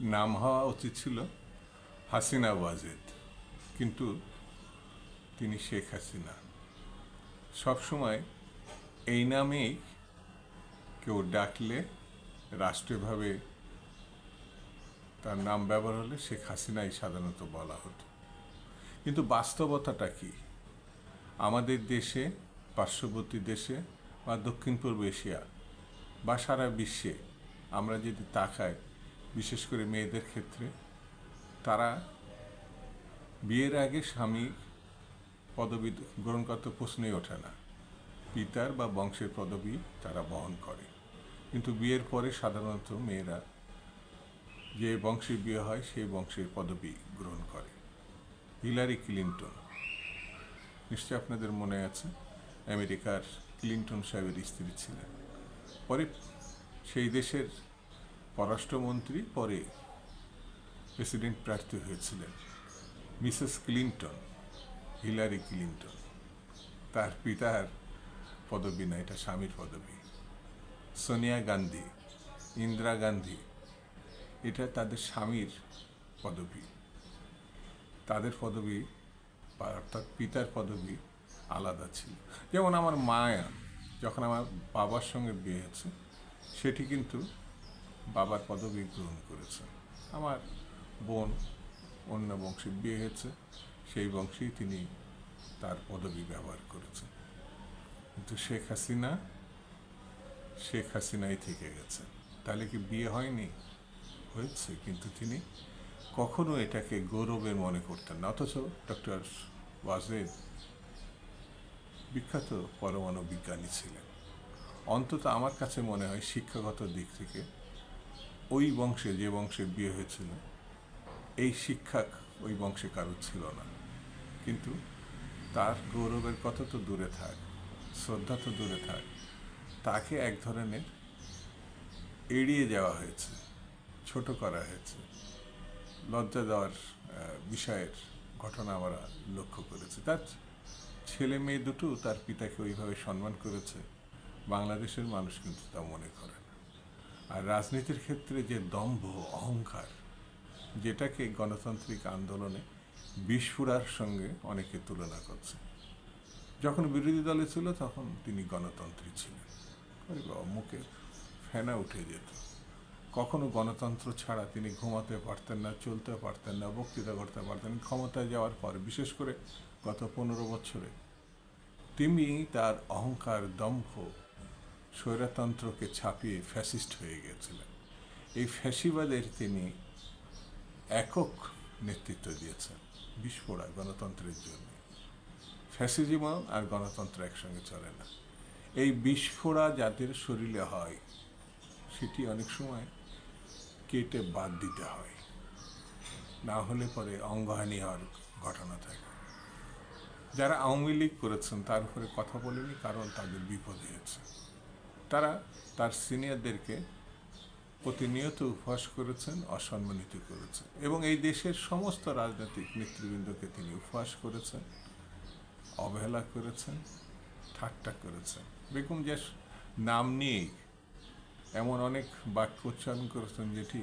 নাম হওয়া উচিত ছিল হাসিনা ওয়াজেদ। কিন্তু তিনি শেখ হাসিনা। সবসময় এই নামেই কেউ ডাকলে রাষ্ট্রীয়ভাবে তার নাম ব্যবহার হলে শেখ হাসিনাই সাধারণত বলা হতো। কিন্তু বাস্তবতাটা কি? আমাদের দেশে, পার্শ্ববর্তী দেশে বা দক্ষিণ পূর্ব এশিয়া বা সারা বিশ্বে আমরা যদি তাকাই বিশেষ করে মেয়েদের ক্ষেত্রে, তারা বিয়ের আগে স্বামী পদবি গ্রহণ করতে প্রশ্নই ওঠে না। পিতার বা বংশের পদবি তারা বহন করে। কিন্তু বিয়ের পরে সাধারণত মেয়েরা যে বংশে বিয়ে হয়, সেই বংশের পদবি গ্রহণ করে। Hillary Clinton. নিশ্চয় আপনাদের মনে আছে, আমেরিকার ক্লিন্টন সাহেবের স্ত্রী ছিলেন। পরে সেই দেশের পররাষ্ট্রমন্ত্রী পরে প্রেসিডেন্ট প্রার্থী হয়েছিলেন, মিসেস ক্লিন্টন, হিলারি ক্লিন্টন। তার পিতার পদবি না, এটা স্বামীর পদবি। সোনিয়া গান্ধী, ইন্দিরা গান্ধী, এটা তাদের স্বামীর পদবি। তাদের পদবি অর্থাৎ পিতার পদবি আলাদা ছিল। যেমন আমার মায়া, যখন আমার বাবার সঙ্গে বিয়ে হয়েছে, সেটি কিন্তু বাবার পদবি গ্রহণ করেছে। আমার বোন অন্য বংশে বিয়ে হয়েছে, সেই বংশেই তিনি তার পদবি ব্যবহার করেছেন। কিন্তু শেখ হাসিনা, শেখ হাসিনাই থেকে গেছে। তাহলে কি বিয়ে হয়নি? হয়েছে, কিন্তু তিনি কখনো এটাকে গৌরবের মনে করতেন না। অথচ ডক্টর ওয়াজেদ বিখ্যাত পরমাণু বিজ্ঞানী ছিলেন। অন্তত আমার কাছে মনে হয় শিক্ষাগত দিক থেকে ওই বংশে, যে বংশে বিয়ে হয়েছিল, এই শিক্ষা ওই বংশে কারও ছিল না। কিন্তু তার গৌরবের কথা তো দূরে থাক, শ্রদ্ধা তো দূরে থাক, তাকে এক ধরনের এড়িয়ে যাওয়া হয়েছে, ছোট করা হয়েছে। লজ্জা দেওয়ার বিষয়ের ঘটনা আমরা লক্ষ্য করেছি। তার ছেলে মেয়ে দুটো তার পিতাকে ওইভাবে সম্মান করেছে, বাংলাদেশের মানুষ কিন্তু তা মনে করে না। আর রাজনীতির ক্ষেত্রে যে দম্ভ, অহংকার, যেটাকে গণতান্ত্রিক আন্দোলনে বিস্ফোরার সঙ্গে অনেকে তুলনা করছে। যখন বিরোধী দলে ছিল, তখন তিনি গণতন্ত্রী ছিলেন। মুখে ফেনা উঠে যেত। কখনো গণতন্ত্র ছাড়া তিনি ঘুমাতে পারতেন না, চলতে পারতেন না, বক্তৃতা করতে পারতেন ক্ষমতায় যাওয়ার পর, বিশেষ করে গত পনেরো বছরে, তিনি তার অহংকার, দম্ভ স্বৈরতন্ত্রকে ছাপিয়ে ফ্যাসিস্ট হয়ে গিয়েছিলেন। এই ফ্যাসিবাদের তিনি একক নেতৃত্ব দিয়েছেন বিস্ফোরা গণতন্ত্রের জন্য। ফ্যাসিজম আর গণতন্ত্র একসঙ্গে চলে না। এই বিস্ফোরা যাদের শরীরে হয়, সেটি অনেক সময় কেটে বাদ দিতে হয়। না হলে পরে অঙ্গহানি হওয়ার ঘটনা থাকে। যারা আওয়ামী লীগ করেছেন, তার উপরে কথা বলেনি, কারণ তাদের বিপদ হয়েছে। তারা তার সিনিয়রদেরকে প্রতিনিয়ত উপহাস করেছেন, অসম্মানিত করেছেন এবং এই দেশের সমস্ত রাজনৈতিক নেতৃবৃন্দকে তিনি উপহাস করেছেন, অবহেলা করেছেন, ঠাট্টা করেছেন। বেগম যে নাম নিয়ে এমন অনেক বাক্য উচ্চারণ করেছেন যেটি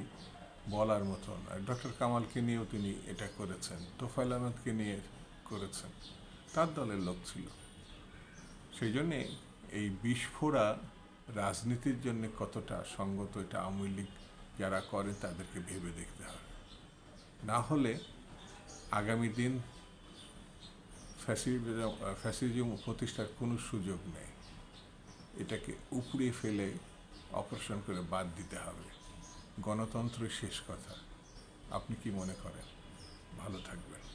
বলার মতন আর ডক্টর কামালকে নিয়েও তিনি এটা করেছেন তোফাইল আহমেদকে নিয়ে করেছেন। তার দলের লোক ছিল। সেই জন্যে এই বিস্ফোরা রাজনীতির জন্য কতটা সঙ্গত এটা আওয়ামী লীগ যারা করে তাদেরকে ভেবে দেখতে হবে না হলে আগামী দিন ফ্যাসিজম ফ্যাসিজম প্রতিষ্ঠার কোনো সুযোগ নেই। এটাকে উপড়িয়ে ফেলে অপারেশন করে বাদ দিতে হবে। গণতন্ত্রের শেষ কথা। আপনি কি মনে করেন? ভালো থাকবেন।